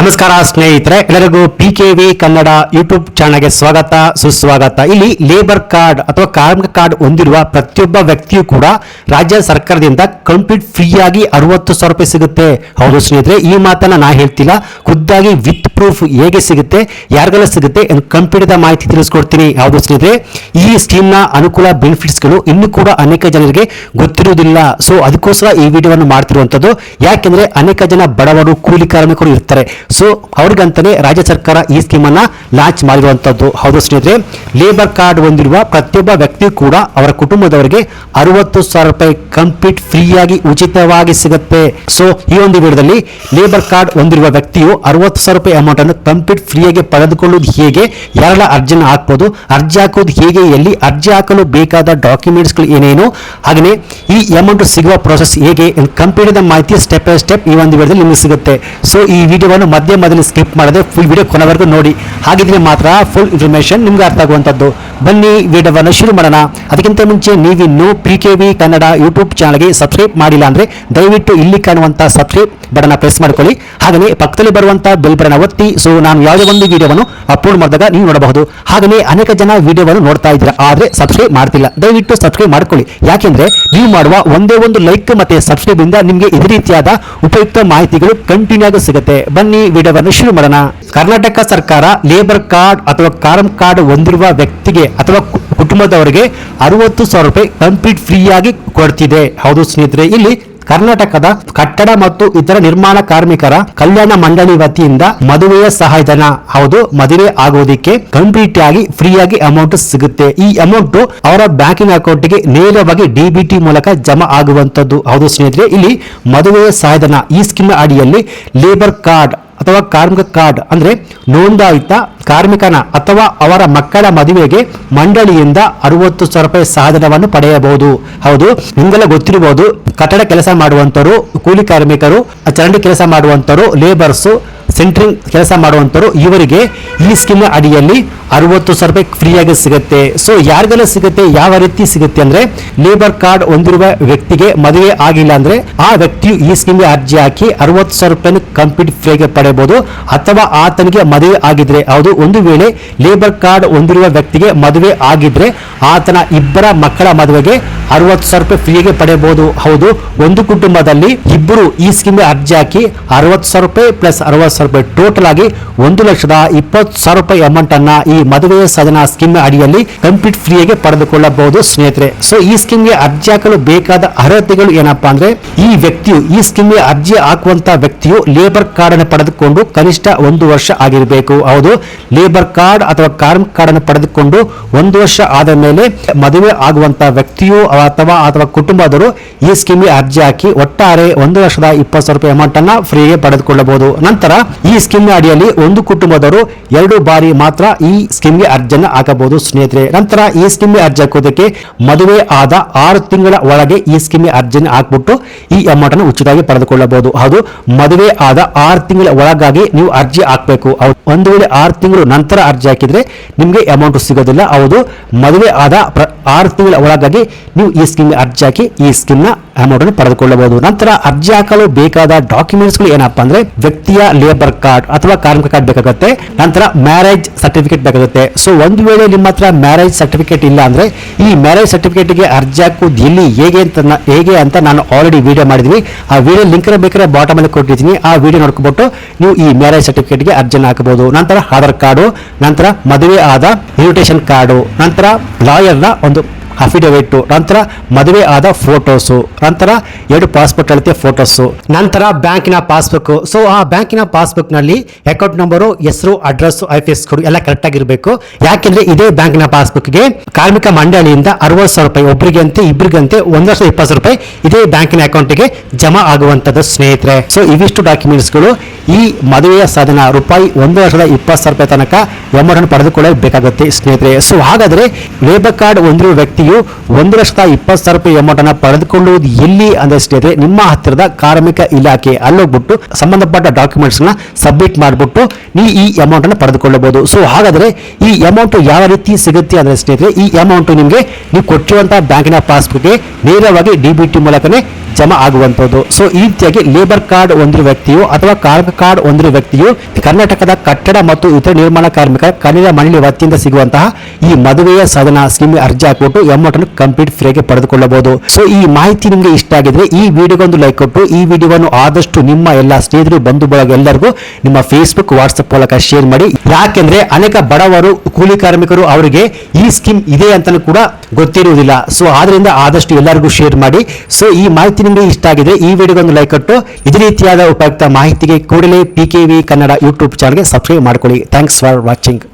ನಮಸ್ಕಾರ ಸ್ನೇಹಿತರೆ, ಎಲ್ಲರಿಗೂ P K V Kannada YouTube ಚಾನಲ್ಗೆ ಸ್ವಾಗತ, ಸುಸ್ವಾಗತ. ಇಲ್ಲಿ ಲೇಬರ್ ಕಾರ್ಡ್ ಅಥವಾ ಕಾರ್ಮಿಕ ಕಾರ್ಡ್ ಹೊಂದಿರುವ ಪ್ರತಿಯೊಬ್ಬ ವ್ಯಕ್ತಿಯು ಕೂಡ ರಾಜ್ಯ ಸರ್ಕಾರದಿಂದ ಕಂಪ್ಲೀಟ್ ಫ್ರೀಯಾಗಿ ಅರವತ್ತು ಸಾವಿರ ರೂಪಾಯಿ ಸಿಗುತ್ತೆ. ಹೌದು ಸ್ನೇಹಿತರೆ, ಈ ಮಾತನ್ನ ನಾ ಹೇಳ್ತಿಲ್ಲ. ಖುದ್ದಾಗಿ ವಿತ್ ಪ್ರೂಫ್ ಹೇಗೆ ಸಿಗುತ್ತೆ, ಯಾರಿಗೆಲ್ಲ ಸಿಗುತ್ತೆ ಕಂಪ್ಲೀಟ್ ಮಾಹಿತಿ ತಿಳಿಸ್ಕೊಡ್ತೀನಿ. ಹೌದು ಸ್ನೇಹಿತರೆ, ಈ ಸ್ಕೀಮ್ನ ಅನುಕೂಲ ಬೆನಿಫಿಟ್ಸ್ಗಳು ಇನ್ನೂ ಕೂಡ ಅನೇಕ ಜನರಿಗೆ ಗೊತ್ತಿರುವುದಿಲ್ಲ. ಸೊ ಅದಕ್ಕೋಸ್ಕರ ಈ ವಿಡಿಯೋವನ್ನು ಮಾಡ್ತಿರುವಂಥದ್ದು ಯಾಕೆಂದ್ರೆ ಅನೇಕ ಜನ ಬಡವರು, ಕೂಲಿ ಕಾರ್ಮಿಕರು ಇರ್ತಾರೆ. ಸೊ ಅವ್ರಿಗಂತಾನೆ ರಾಜ್ಯ ಸರ್ಕಾರ ಈ ಸ್ಕೀಮನ್ನು ಲಾಂಚ್ ಮಾಡಿರುವಂಥದ್ದು ಹೌದು ಸ್ನೇಹಿತರೆ ಲೇಬರ್ ಕಾರ್ಡ್ ಹೊಂದಿರುವ ಪ್ರತಿಯೊಬ್ಬ ವ್ಯಕ್ತಿ ಕೂಡ ಅವರ ಕುಟುಂಬದವರಿಗೆ ಅರವತ್ತು ಸಾವಿರ ರೂಪಾಯಿ ಕಂಪ್ಲೀಟ್ ಫ್ರೀಯಾಗಿ ಉಚಿತವಾಗಿ ಸಿಗುತ್ತೆ. ಸೊ ಈ ಒಂದು ವಿಡಿಯೋದಲ್ಲಿ ಲೇಬರ್ ಕಾರ್ಡ್ ಹೊಂದಿರುವ ವ್ಯಕ್ತಿಯು ಅರವತ್ತು ಸಾವಿರ ರೂಪಾಯಿ ಅಮೌಂಟ್ ಅನ್ನು ಕಂಪ್ಲೀಟ್ ಫ್ರೀಯಾಗಿ ಪಡೆದುಕೊಳ್ಳುವುದು ಹೇಗೆ, ಯಾರೆಲ್ಲ ಅರ್ಜಿನ ಹಾಕ್ಬೋದು, ಅರ್ಜಿ ಹಾಕೋದು ಹೇಗೆ, ಎಲ್ಲಿ ಅರ್ಜಿ ಹಾಕಲು ಬೇಕಾದ ಡಾಕ್ಯುಮೆಂಟ್ಸ್ಗಳು ಏನೇನು ಹಾಗೆಯೇ ಈ ಅಮೌಂಟ್ ಸಿಗುವ ಪ್ರೋಸೆಸ್ ಹೇಗೆ ಕಂಪ್ಲೀಟ್ ಮಾಹಿತಿ ಸ್ಟೆಪ್ ಬೈ ಸ್ಟೆಪ್ ಈ ಒಂದು ವಿಡಿಯೋದಲ್ಲಿ ನಿಮಗೆ ಸಿಗುತ್ತೆ. ಸೊ ಈ ವಿಡಿಯೋವನ್ನು ಮಧ್ಯೆ ಮೊದಲು ಸ್ಕಿಪ್ ಮಾಡದೆ ಫುಲ್ ವಿಡಿಯೋ ಕೊನೆವರೆಗೂ ನೋಡಿ. ಹಾಗಿದ್ರೆ ಮಾತ್ರ ಫುಲ್ ಇನ್ಫಾರ್ಮೇಶನ್ ನಿಮ್ಗೆ ಅರ್ಥ ಆಗುವಂಥದ್ದು. ಬನ್ನಿ, ವಿಡಿಯೋವನ್ನು ಶುರು ಮಾಡೋಣ. ಅದಕ್ಕಿಂತ ಮುಂಚೆ ನೀವಿನ್ನು P K V Kannada YouTube ಚಾನಲ್ಗೆ ಸಬ್ಸ್ಕ್ರೈಬ್ ಮಾಡಿಲ್ಲ ಅಂದರೆ ದಯವಿಟ್ಟು ಇಲ್ಲಿ ಕಾಣುವಂಥ ಸಬ್ಸ್ಕ್ರೈಬ್ ಬಟನ್ನ ಪ್ರೆಸ್ ಮಾಡ್ಕೊಳ್ಳಿ. ಹಾಗೆಯೇ ಪಕ್ಕದಲ್ಲಿ ಬರುವಂಥ ಬೆಲ್ ಬಟನ್ ಒತ್ತಿ. ಸೊ ನಾನು ಯಾವುದೇ ಒಂದು ವಿಡಿಯೋವನ್ನು ಅಪ್ಲೋಡ್ ಮಾಡಿದಾಗ ನೀವು ನೋಡಬಹುದು. ಹಾಗೆಯೇ ಅನೇಕ ಜನ ವಿಡಿಯೋವನ್ನು ನೋಡ್ತಾ ಇದ್ದೀರಾ, ಆದರೆ ಸಬ್ಸ್ಕ್ರೈಬ್ ಮಾಡ್ತಿಲ್ಲ. ದಯವಿಟ್ಟು ಸಬ್ಸ್ಕ್ರೈಬ್ ಮಾಡ್ಕೊಳ್ಳಿ. ಯಾಕೆಂದರೆ ನೀವು ಮಾಡುವ ಒಂದೇ ಒಂದು ಲೈಕ್ ಮತ್ತು ಸಬ್ಸ್ಕ್ರೈಬಿಂದ ನಿಮಗೆ ಇದೇ ರೀತಿಯಾದ ಉಪಯುಕ್ತ ಮಾಹಿತಿಗಳು ಕಂಟಿನ್ಯೂ ಆಗಿ ಸಿಗುತ್ತೆ. ಬನ್ನಿ, ವಿಡಿಯೋವನ್ನು ಶುರು ಮಾಡೋಣ. ಕರ್ನಾಟಕ ಸರ್ಕಾರ ಲೇಬರ್ ಕಾರ್ಡ್ ಅಥವಾ ಕಾರಂ ಕಾರ್ಡ್ ಹೊಂದಿರುವ ವ್ಯಕ್ತಿಗೆ ಅಥವಾ ಕುಟುಂಬದವರಿಗೆ ಅರವತ್ತು ಸಾವಿರ ರೂಪಾಯಿ ಕಂಪ್ಲೀಟ್ ಫ್ರೀ ಆಗಿ ಕೊಡ್ತಿದೆ. ಹೌದು ಸ್ನೇಹಿತರೆ, ಇಲ್ಲಿ ಕರ್ನಾಟಕದ ಕಟ್ಟಡ ಮತ್ತು ಇತರ ನಿರ್ಮಾಣ ಕಾರ್ಮಿಕರ ಕಲ್ಯಾಣ ಮಂಡಳಿ ವತಿಯಿಂದ ಮದುವೆಯ ಸಹಾಯಧನ, ಹೌದು, ಮದುವೆ ಆಗೋದಿಕ್ಕೆ ಕಂಪ್ಲೀಟ್ ಆಗಿ ಫ್ರೀ ಆಗಿ ಅಮೌಂಟ್ ಸಿಗುತ್ತೆ. ಈ ಅಮೌಂಟ್ ಅವರ ಬ್ಯಾಂಕಿಂಗ್ ಅಕೌಂಟ್ಗೆ ನೇರವಾಗಿ ಡಿಬಿಟಿ ಮೂಲಕ ಜಮಾ ಆಗುವಂತದ್ದು ಹೌದು ಸ್ನೇಹಿತರೆ, ಇಲ್ಲಿ ಮದುವೆಯ ಸಹಾಯಧನ ಈ ಸ್ಕೀಮ್ ಅಡಿಯಲ್ಲಿ ಲೇಬರ್ ಕಾರ್ಡ್ ಅಥವಾ ಕಾರ್ಮಿಕ ಕಾರ್ಡ್ ಅಂದ್ರೆ ನೋಂದಾಯಿತ ಕಾರ್ಮಿಕನ ಅಥವಾ ಅವರ ಮಕ್ಕಳ ಮದುವೆಗೆ ಮಂಡಳಿಯಿಂದ ಅರವತ್ತು ಸಾವಿರ ರೂಪಾಯಿ ಸಾಧನವನ್ನು ಪಡೆಯಬಹುದು. ಹೌದು, ನಿಮಗೆಲ್ಲ ಗೊತ್ತಿರಬಹುದು ಕಟ್ಟಡ ಕೆಲಸ ಮಾಡುವಂತರು ಕೂಲಿ ಕಾರ್ಮಿಕರು, ಚರಂಡಿ ಕೆಲಸ ಮಾಡುವಂತರು ಲೇಬರ್ಸ್ ಸೆಂಟ್ರಿಂಗ್ ಕೆಲಸ ಮಾಡುವಂತರು ಇವರಿಗೆ ಈ ಸ್ಕೀಮ್ ಅಡಿಯಲ್ಲಿ ಅರವತ್ತು ಸಾವಿರ ರೂಪಾಯಿ ಫ್ರೀಯಾಗಿ ಸಿಗುತ್ತೆ. ಸೊ ಯಾರಿಗೆಲ್ಲ ಸಿಗುತ್ತೆ, ಯಾವ ರೀತಿ ಸಿಗುತ್ತೆ ಅಂದ್ರೆ ಲೇಬರ್ ಕಾರ್ಡ್ ಹೊಂದಿರುವ ವ್ಯಕ್ತಿಗೆ ಮದುವೆ ಆಗಿಲ್ಲ ಅಂದ್ರೆ, ಆ ವ್ಯಕ್ತಿಯು ಈ ಸ್ಕೀಮ್ಗೆ ಅರ್ಜಿ ಹಾಕಿ ಅರವತ್ತು ಸಾವಿರ ರೂಪಾಯಿ ಕಂಪ್ಲೀಟ್ ಫ್ರೀಗೆ ಪಡೆಯಬಹುದು. ಅಥವಾ ಆತನಿಗೆ ಮದುವೆ ಆಗಿದ್ರೆ, ಹೌದು ಒಂದು ವೇಳೆ ಲೇಬರ್ ಕಾರ್ಡ್ ಹೊಂದಿರುವ ವ್ಯಕ್ತಿಗೆ ಮದುವೆ ಆಗಿದ್ರೆ ಆತನ ಇಬ್ಬರ ಮಕ್ಕಳ ಮದುವೆಗೆ ಅರವತ್ತು ಸಾವಿರ ರೂಪಾಯಿ ಫ್ರೀಗೆ ಪಡೆಯಬಹುದು ಹೌದು, ಒಂದು ಕುಟುಂಬದಲ್ಲಿ ಇಬ್ಬರು ಈ ಸ್ಕೀಮ್ಗೆ ಅರ್ಜಿ ಹಾಕಿ ಅರವತ್ತು ಸಾವಿರ ರೂಪಾಯಿ ಪ್ಲಸ್ ಅರವತ್ತು ಸಾವಿರ ರೂಪಾಯಿ ಟೋಟಲ್ ಆಗಿ ಒಂದು ಲಕ್ಷದ ಇಪ್ಪತ್ತು ಸಾವಿರ ರೂಪಾಯಿ ಅಮೌಂಟ್ ಅನ್ನ ಈ ಮದುವೆಯ ಸದನ ಸ್ಕೀಮ್ ಅಡಿಯಲ್ಲಿ ಕಂಪ್ಲೀಟ್ ಫ್ರೀಗೆ ಪಡೆದುಕೊಳ್ಳಬಹುದು ಸ್ನೇಹಿತರೆ. ಸೊ ಈ ಸ್ಕೀಮ್ಗೆ ಅರ್ಜಿ ಹಾಕಲು ಬೇಕಾದ ಅರ್ಹತೆಗಳು ಏನಪ್ಪಾ ಅಂದ್ರೆ ಈ ವ್ಯಕ್ತಿಯು, ಈ ಸ್ಕೀಮ್ಗೆ ಅರ್ಜಿ ಹಾಕುವಂತ ವ್ಯಕ್ತಿಯು ಲೇಬರ್ ಕಾರ್ಡ್ ಅನ್ನು ಪಡೆದುಕೊಂಡು ಕನಿಷ್ಠ ಒಂದು ವರ್ಷ ಆಗಿರಬೇಕು. ಹೌದು ಲೇಬರ್ ಕಾರ್ಡ್ ಅಥವಾ ಕಾರ್ಮಿಕ ಕಾರ್ಡ್ ಅನ್ನು ಪಡೆದುಕೊಂಡು ಒಂದು ವರ್ಷ ಆದ ಮೇಲೆ ಮದುವೆ ಆಗುವಂತ ವ್ಯಕ್ತಿಯು ಅಥವಾ ಅಥವಾ ಕುಟುಂಬದವರು ಈ ಸ್ಕೀಮ್ಗೆ ಅರ್ಜಿ ಹಾಕಿ ಒಟ್ಟಾರೆ ಒಂದು ವರ್ಷದ ಇಪ್ಪತ್ತು ಸಾವಿರ ರೂಪಾಯಿ ಅಮೌಂಟ್ ಅನ್ನ ಫ್ರೀಗೆ ಪಡೆದುಕೊಳ್ಳಬಹುದು. ನಂತರ ಈ ಸ್ಕೀಮ್ ಅಡಿಯಲ್ಲಿ ಒಂದು ಕುಟುಂಬದವರು ಎರಡು ಬಾರಿ ಮಾತ್ರ ಈ ಸ್ಕೀಮ್ಗೆ ಅರ್ಜಿಯನ್ನು ಹಾಕಬಹುದು ಸ್ನೇಹಿತರೆ. ನಂತರ ಈ ಸ್ಕೀಮ್ಗೆ ಅರ್ಜಿ ಹಾಕೋದಕ್ಕೆ ಮದುವೆ ಆದ ಆರು ತಿಂಗಳ ಒಳಗೆ ಈ ಸ್ಕೀಮ್ಗೆ ಅರ್ಜಿಯನ್ನು ಹಾಕ್ಬಿಟ್ಟು ಈ ಅಮೌಂಟ್ ಅನ್ನು ಉಚಿತವಾಗಿ ಪಡೆದುಕೊಳ್ಳಬಹುದು. ಹೌದು, ಮದುವೆ ಆದ ಆರು ತಿಂಗಳ ಒಳಗಾಗಿ ನೀವು ಅರ್ಜಿ ಹಾಕಬೇಕು. ಒಂದು ವೇಳೆ ಆರು ತಿಂಗಳು ನಂತರ ಅರ್ಜಿ ಹಾಕಿದ್ರೆ ನಿಮಗೆ ಅಮೌಂಟ್ ಸಿಗೋದಿಲ್ಲ. ಹೌದು, ಮದುವೆ ಆದ ಆರು ತಿಂಗಳ ಒಳಗಾಗಿ ನೀವು ಈ ಸ್ಕೀಮ್ಗೆ ಅರ್ಜಿ ಹಾಕಿ ಈ ಸ್ಕೀಮ್ನ ಅಮೌಂಟ್ ಅನ್ನು ಪಡೆದುಕೊಳ್ಳಬಹುದು. ನಂತರ ಅರ್ಜಿ ಹಾಕಲು ಬೇಕಾದ ಡಾಕ್ಯುಮೆಂಟ್ಸ್ಗಳು ಏನಪ್ಪಾ ಅಂದ್ರೆ ವ್ಯಕ್ತಿಯ ಲೇಬರ್ ಕಾರ್ಡ್ ಅಥವಾ ಕಾರ್ಮಿಕ ಕಾರ್ಡ್ ಬೇಕಾಗುತ್ತೆ. ನಂತರ ಮ್ಯಾರೇಜ್ ಸರ್ಟಿಫಿಕೇಟ್ ಬೇಕಾಗುತ್ತೆ. ಸೊ ಒಂದು ವೇಳೆ ನಿಮ್ಮ ಹತ್ರ ಮ್ಯಾರೇಜ್ ಸರ್ಟಿಫಿಕೇಟ್ ಇಲ್ಲ ಅಂದ್ರೆ ಈ ಮ್ಯಾರೇಜ್ ಸರ್ಟಿಫಿಕೇಟ್ಗೆ ಅರ್ಜಿ ಹಾಕೋದು ಎಲ್ಲಿ, ಹೇಗೆ ಅಂತ ಹೇಗೆ ಅಂತ ನಾನು ಆಲ್ರೆಡಿ ವಿಡಿಯೋ ಮಾಡಿದ್ವಿ ಆ ವಿಡಿಯೋ ಲಿಂಕ್ ಬೇಕಾದ್ರೆ ಬಾಟಮ್ ಅಲ್ಲಿ ಕೊಟ್ಟಿದ್ದೀನಿ. ಆ ವಿಡಿಯೋ ನೋಡ್ಕೊಬಿಟ್ಟು ನೀವು ಈ ಮ್ಯಾರೇಜ್ ಸರ್ಟಿಫಿಕೇಟ್ಗೆ ಅರ್ಜಿಯನ್ನು ಹಾಕಬಹುದು. ನಂತರ ಆಧಾರ್ ಕಾರ್ಡು, ನಂತರ ಮದುವೆ ಆದ ಇನ್ವಿಟೇಷನ್ ಕಾರ್ಡು, ನಂತರ ಲಾಯರ್ನ ಒಂದು ಅಫಿಡವಿಟ್ ನಂತರ ಮದುವೆ ಆದ ಫೋಟೋಸು. ನಂತರ ಎರಡು ಪಾಸ್ಪೋರ್ಟ್ ಅಳತೆ ಫೋಟೋಸು. ನಂತರ ಬ್ಯಾಂಕಿನ ಪಾಸ್ಬುಕ್ ಸೊ ಆ ಬ್ಯಾಂಕಿನ ಪಾಸ್ಬುಕ್ನಲ್ಲಿ ಅಕೌಂಟ್ ನಂಬರು, ಹೆಸರು ಅಡ್ರೆಸ್ ಐ ಪಿ ಎಸ್ ಕೊಡು ಎಲ್ಲ ಕರೆಕ್ಟ್ ಆಗಿರಬೇಕು. ಯಾಕೆಂದ್ರೆ ಇದೇ ಬ್ಯಾಂಕಿನ ಪಾಸ್ಬುಕ್ಗೆ ಕಾರ್ಮಿಕ ಮಂಡಳಿಯಿಂದ ಅರವತ್ತು ಸಾವಿರ ರೂಪಾಯಿ ಒಬ್ಬರಿಗಂತೆ ಇಬ್ಬರಿಗಂತೆ ಒಂದು ವರ್ಷದ ಇಪ್ಪತ್ತು ಸಾವಿರ ರೂಪಾಯಿ ಇದೇ ಬ್ಯಾಂಕಿನ ಅಕೌಂಟ್ಗೆ ಜಮಾ ಆಗುವಂತದ್ದು ಸ್ನೇಹಿತರೆ. ಸೊ ಇವಿಷ್ಟು ಡಾಕ್ಯುಮೆಂಟ್ಸ್ಗಳು ಈ ಮದುವೆಯ ಸಾಧನ ರೂಪಾಯಿ ಒಂದು ವರ್ಷದ ಇಪ್ಪತ್ತು ಸಾವಿರ ರೂಪಾಯಿ ತನಕ ಅಮೌಂಟ್ ಪಡೆದುಕೊಳ್ಳಬೇಕಾಗುತ್ತೆ ಸ್ನೇಹಿತರೆ. ಸೊ ಹಾಗಾದ್ರೆ ಲೇಬರ್ ಕಾರ್ಡ್ ಹೊಂದಿರುವ ವ್ಯಕ್ತಿಗೆ ನೀವು ಒಂದು ಲಕ್ಷದ ಇಪ್ಪತ್ತು ಸಾವಿರ ರೂಪಾಯಿ ಅಮೌಂಟ್ ಅನ್ನ ಪಡೆದುಕೊಳ್ಳುವುದು ಎಲ್ಲಿ ಅಂದ್ರೆ ಸ್ನೇಹಿತರೆ ನಿಮ್ಮ ಹತ್ತಿರದ ಕಾರ್ಮಿಕ ಇಲಾಖೆ ಅಲ್ಲೋಗ್ಬಿಟ್ಟು ಸಂಬಂಧಪಟ್ಟ ಡಾಕ್ಯುಮೆಂಟ್ಸ್ನ ಸಬ್ಮಿಟ್ ಮಾಡಿಬಿಟ್ಟು ನೀವು ಈ ಅಮೌಂಟ್ ಅನ್ನು ಪಡೆದುಕೊಳ್ಳಬಹುದು. ಸೊ ಹಾಗಾದ್ರೆ ಈ ಅಮೌಂಟ್ ಯಾವ ರೀತಿ ಸಿಗುತ್ತೆ ಅಂದ್ರೆ ಸ್ನೇಹಿತರೆ ಈ ಅಮೌಂಟ್ ನಿಮಗೆ ನೀವು ಕೊಟ್ಟಿರುವಂತಹ ಬ್ಯಾಂಕಿನ ಪಾಸ್ಬುಕ್ಗೆ ನೇರವಾಗಿ ಡಿ ಬಿ ಟಿ ಮೂಲಕನೇ ಜಮಾ ಆಗುವಂಥದ್ದು. ಸೊ ಈ ರೀತಿಯಾಗಿ ಲೇಬರ್ ಕಾರ್ಡ್ ಹೊಂದಿರುವ ವ್ಯಕ್ತಿಯು ಅಥವಾ ಕಾರ್ಮಿಕ ಕಾರ್ಡ್ ಹೊಂದಿರುವ ವ್ಯಕ್ತಿಯು ಕರ್ನಾಟಕದ ಕಟ್ಟಡ ಮತ್ತು ಇತರ ನಿರ್ಮಾಣ ಕಾರ್ಮಿಕ ಕನ್ನಡ ಮಂಡಳಿ ವತಿಯಿಂದ ಸಿಗುವಂತಹ ಈ ಮದುವೆಯ ಸಾಧನ ಸ್ಕೀಮ್ ಅರ್ಜಿ ಹಾಕಿಬಿಟ್ಟು ಅಮೌಂಟ್ ಅನ್ನು ಕಂಪ್ಲೀಟ್ ಫ್ರೀಗೆ ಪಡೆದುಕೊಳ್ಳಬಹುದು. ಸೊ ಈ ಮಾಹಿತಿ ನಿಮಗೆ ಇಷ್ಟ ಆಗಿದ್ರೆ ಈ ವಿಡಿಯೋಗೊಂದು ಲೈಕ್ ಕೊಟ್ಟು, ಈ ವಿಡಿಯೋವನ್ನು ಆದಷ್ಟು ನಿಮ್ಮ ಎಲ್ಲ ಸ್ನೇಹಿತರು ಬಂಧು ಬಳಗ ಎಲ್ಲರಿಗೂ ನಿಮ್ಮ ಫೇಸ್ಬುಕ್ ವಾಟ್ಸ್ಆಪ್ ಮೂಲಕ ಶೇರ್ ಮಾಡಿ. ಯಾಕೆಂದ್ರೆ ಅನೇಕ ಬಡವರು, ಕೂಲಿ ಕಾರ್ಮಿಕರು ಅವರಿಗೆ ಈ ಸ್ಕೀಮ್ ಇದೆ ಅಂತಲೂ ಕೂಡ ಗೊತ್ತಿರುವುದಿಲ್ಲ. ಸೊ ಆದ್ರಿಂದ ಆದಷ್ಟು ಎಲ್ಲರಿಗೂ ಶೇರ್ ಮಾಡಿ. ಸೊ ಈ ಮಾಹಿತಿ ನಿಮಗೆ ಇಷ್ಟ ಆಗಿದೆ ಈ ವಿಡಿಯೋಗೊಂದು ಲೈಕ್ ಕೊಟ್ಟು, ಇದೇ ರೀತಿಯಾದ ಉಪಯುಕ್ತ ಮಾಹಿತಿಗೆ ಕೂಡಲೇ P K V Kannada YouTube ಚಾನಲ್ಗೆ ಸಬ್ಸ್ಕ್ರೈಬ್ ಮಾಡ್ಕೊಳ್ಳಿ. Thanks for watching